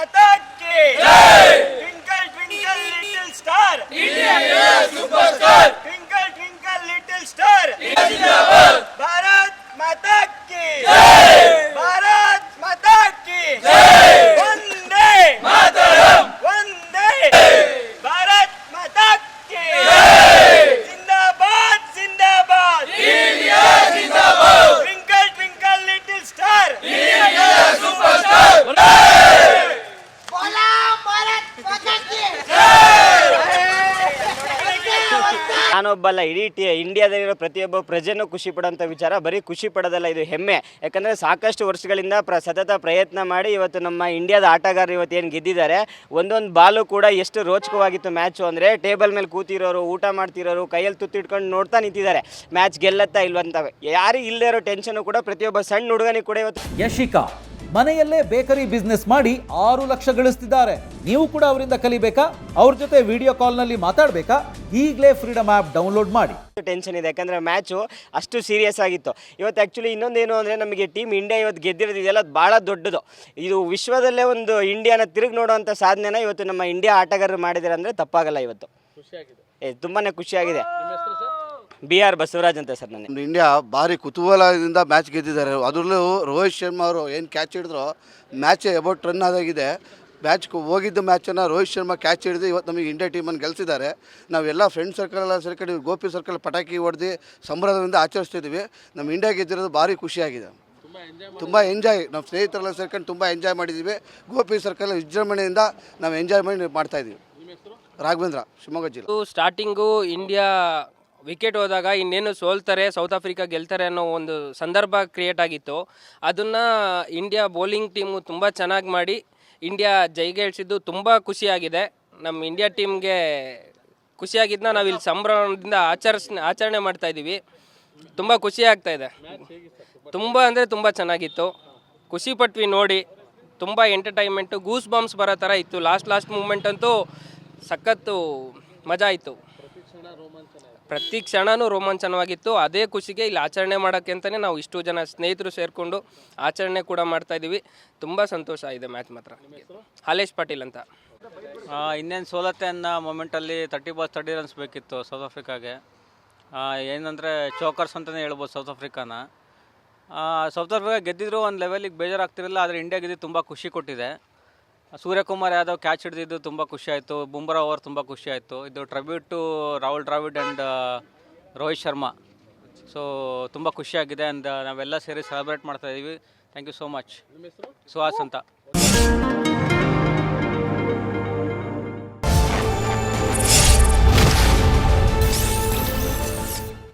Plata. ನಾನೊಬ್ಬಲ್ಲ, ಇಡೀ T, ಇಂಡಿಯಾದಲ್ಲಿರೋ ಪ್ರತಿಯೊಬ್ಬ ಪ್ರಜೆನೂ ಖುಷಿ ಪಡೋಂಥ ವಿಚಾರ. ಬರೀ ಖುಷಿ ಪಡೋದಲ್ಲ, ಇದು ಹೆಮ್ಮೆ. ಯಾಕಂದರೆ ಸಾಕಷ್ಟು ವರ್ಷಗಳಿಂದ ಪ್ರ, ಸತತ ಪ್ರಯತ್ನ ಮಾಡಿ ಇವತ್ತು ನಮ್ಮ ಇಂಡಿಯಾದ ಆಟಗಾರರು ಇವತ್ತು ಏನು ಗೆದ್ದಿದ್ದಾರೆ, ಒಂದೊಂದು ಬಾಲು ಕೂಡ ಎಷ್ಟು ರೋಚಕವಾಗಿತ್ತು ಮ್ಯಾಚು ಅಂದರೆ ಟೇಬಲ್ ಮೇಲೆ ಕೂತಿರೋರು, ಊಟ ಮಾಡ್ತಿರೋರು, ಕೈಯಲ್ಲಿ ತುತ್ತಿಟ್ಕೊಂಡು ನೋಡ್ತಾ ನಿಂತಿದ್ದಾರೆ. ಮ್ಯಾಚ್ ಗೆಲ್ಲತ್ತಾ ಇಲ್ವಂತವೆ. ಯಾರು ಇಲ್ಲದೇ ಇರೋ ಟೆನ್ಷನು ಕೂಡ ಪ್ರತಿಯೊಬ್ಬ ಸಣ್ಣ ಹುಡುಗನಿಗೆ ಕೂಡ ಇವತ್ತು ಯಶಿಕಾ ಮನೆಯಲ್ಲೇ ಬೇಕರಿ ಬಿಸ್ನೆಸ್ ಮಾಡಿ ಆರು ಲಕ್ಷ ಗಳಿಸ್ತಿದ್ದಾರೆ. ನೀವು ಕೂಡ ಅವರಿಂದ ಕಲಿಬೇಕಾ? ಅವ್ರ ಜೊತೆ ವಿಡಿಯೋ ಕಾಲ್ನಲ್ಲಿ ಮಾತಾಡಬೇಕಾ? ಈಗಲೇ ಫ್ರೀಡಮ್ ಆ್ಯಪ್ ಡೌನ್ಲೋಡ್ ಮಾಡಿ. ಟೆನ್ಷನ್ ಇದೆ. ಯಾಕಂದರೆ ಮ್ಯಾಚು ಅಷ್ಟು ಸೀರಿಯಸ್ ಆಗಿತ್ತು. ಇವತ್ತು ಆ್ಯಕ್ಚುಲಿ ಇನ್ನೊಂದೇನು ಅಂದರೆ ನಮಗೆ ಟೀಮ್ ಇಂಡಿಯಾ ಇವತ್ತು ಗೆದ್ದಿರೋದು ಇದೆಲ್ಲ ಭಾಳ ದೊಡ್ಡದು. ಇದು ವಿಶ್ವದಲ್ಲೇ ಒಂದು ಇಂಡಿಯಾನ ತಿರುಗಿ ನೋಡುವಂಥ ಸಾಧನೆನ ಇವತ್ತು ನಮ್ಮ ಇಂಡಿಯಾ ಆಟಗಾರರು ಮಾಡಿದ್ದಾರೆ ಅಂದರೆ ತಪ್ಪಾಗಲ್ಲ ಇವತ್ತು. ಏ ತುಂಬಾ ಖುಷಿಯಾಗಿದೆ. ಬಿ ಆರ್ ಬಸವರಾಜ್ ಅಂತ ಸರ್ ನನ್ನ ಇಂಡಿಯಾ ಭಾರಿ ಕುತೂಹಲದಿಂದ ಮ್ಯಾಚ್ ಗೆದ್ದಿದ್ದಾರೆ. ಅದರಲ್ಲೂ ರೋಹಿತ್ ಶರ್ಮಾ ಅವರು ಏನು ಕ್ಯಾಚ್ ಹಿಡಿದ್ರು ಮ್ಯಾಚ್ ಎಬೌಟ್ ರನ್ ಆದಾಗಿದೆ. ಮ್ಯಾಚ್ ಹೋಗಿದ್ದ ಮ್ಯಾಚನ್ನು ರೋಹಿತ್ ಶರ್ಮಾ ಕ್ಯಾಚ್ ಹಿಡಿದು ಇವತ್ತು ನಮಗೆ ಇಂಡಿಯಾ ಟೀಮನ್ನು ಗೆಲ್ಸಿದ್ದಾರೆ. ನಾವೆಲ್ಲ ಫ್ರೆಂಡ್ ಸರ್ಕಲ್ ಎಲ್ಲ ಸೇರ್ಕೊಂಡು ಗೋಪಿ ಸರ್ಕಲ್ ಪಟಾಕಿ ಹೊಡೆದು ಸಂಭ್ರಮದಿಂದ ಆಚರಿಸ್ತಿದ್ವಿ. ನಮ್ಮ ಇಂಡಿಯಾ ಗೆದ್ದಿರೋದು ಭಾರಿ ಖುಷಿಯಾಗಿದೆ. ತುಂಬ ಎಂಜಾಯ್ ನಮ್ಮ ಸ್ನೇಹಿತರೆಲ್ಲ ಸೇರ್ಕೊಂಡು ತುಂಬ ಎಂಜಾಯ್ ಮಾಡಿದ್ದೀವಿ ಗೋಪಿ ಸರ್ಕಲ್ ವಿಜೃಂಭಣೆಯಿಂದ ನಾವು ಎಂಜಾಯ್ ಮಾಡಿ ಮಾಡ್ತಾಯಿದ್ದೀವಿ ರಾಘವೇಂದ್ರ ಶಿವಮೊಗ್ಗ ಜಿಲ್ಲೆ. ಸ್ಟಾರ್ಟಿಂಗು ಇಂಡಿಯಾ ವಿಕೆಟ್ ಹೋದಾಗ ಇನ್ನೇನು ಸೋಲ್ತಾರೆ ಸೌತ್ ಆಫ್ರಿಕಾ ಗೆಲ್ತಾರೆ ಅನ್ನೋ ಒಂದು ಸಂದರ್ಭ ಕ್ರಿಯೇಟ್ ಆಗಿತ್ತು. ಅದನ್ನು ಇಂಡಿಯಾ ಬೌಲಿಂಗ್ ಟೀಮು ತುಂಬ ಚೆನ್ನಾಗಿ ಮಾಡಿ ಇಂಡಿಯಾ ಜೈಗೇಳಿಸಿದ್ದು ತುಂಬ ಖುಷಿಯಾಗಿದೆ. ನಮ್ಮ ಇಂಡಿಯಾ ಟೀಮ್ಗೆ ಖುಷಿಯಾಗಿದ್ದನ್ನ ನಾವು ಇಲ್ಲಿ ಸಂಭ್ರಮದಿಂದ ಆಚರಿಸ್, ಆಚರಣೆ ಮಾಡ್ತಾ ಇದ್ದೀವಿ ತುಂಬ ಖುಷಿ ಆಗ್ತಾ ಇದೆ. ತುಂಬ ಅಂದರೆ ತುಂಬ ಚೆನ್ನಾಗಿತ್ತು. ಖುಷಿ ಪಟ್ವಿ ನೋಡಿ. ತುಂಬ ಎಂಟರ್ಟೈನ್ಮೆಂಟು ಗೂಸ್ ಬಾಂಬ್ಸ್ ಬರೋ ಥರ ಇತ್ತು. ಲಾಸ್ಟ್ ಲಾಸ್ಟ್ ಮೂಮೆಂಟ್ ಅಂತೂ ಸಖತ್ತು ಮಜಾ ಆಯಿತು. ಪ್ರತಿ ಕ್ಷಣನೂ ರೋಮಾಂಚನವಾಗಿತ್ತು. ಅದೇ ಖುಷಿಗೆ ಇಲ್ಲಿ ಆಚರಣೆ ಮಾಡೋಕ್ಕೆ ಅಂತಲೇ ನಾವು ಇಷ್ಟು ಜನ ಸ್ನೇಹಿತರು ಸೇರಿಕೊಂಡು ಆಚರಣೆ ಕೂಡ ಮಾಡ್ತಾ ಇದ್ದೀವಿ. ತುಂಬ ಸಂತೋಷ ಇದೆ ಮ್ಯಾಚ್ ಮಾತ್ರ. ಹಾಲೇಶ್ ಪಾಟೀಲ್ ಅಂತ. ಇನ್ನೇನು ಸೋಲತ್ತೆ ಅನ್ನೋ ಮೊಮೆಂಟಲ್ಲಿ ತರ್ಟಿ ಬಾಸ್ ತರ್ಟಿ ರನ್ಸ್ ಬೇಕಿತ್ತು ಸೌತ್ ಆಫ್ರಿಕಾಗೆ ಏನಂದರೆ ಚೋಕರ್ಸ್ ಅಂತಲೇ ಹೇಳ್ಬೋದು ಸೌತ್ ಆಫ್ರಿಕಾನ ಸೌತ್ ಆಫ್ರಿಕಾ ಗೆದ್ದಿದ್ರು ಒಂದು ಲೆವೆಲಿಗೆ ಬೇಜಾರಾಗ್ತಿರಲಿಲ್ಲ, ಆದರೆ ಇಂಡಿಯಾ ಗೆದ್ದು ತುಂಬ ಖುಷಿ ಕೊಟ್ಟಿದೆ. ಸೂರ್ಯಕುಮಾರ್ ಯಾದವ್ ಕ್ಯಾಚ್ ಹಿಡಿದಿದ್ದು ತುಂಬ ಖುಷಿ ಆಯಿತು. ಬುಮ್ರಾ ಓವರ್ ತುಂಬ ಖುಷಿ ಆಯಿತು. ಇದು tribute to Rahul Dravid and Rohit Sharma. So ತುಂಬ ಖುಷಿಯಾಗಿದೆ ಆ್ಯಂಡ್ ನಾವೆಲ್ಲ ಸೇರಿ ಸೆಲೆಬ್ರೇಟ್ ಮಾಡ್ತಾ ಇದ್ದೀವಿ thank you so much Suhas ಅಂತ.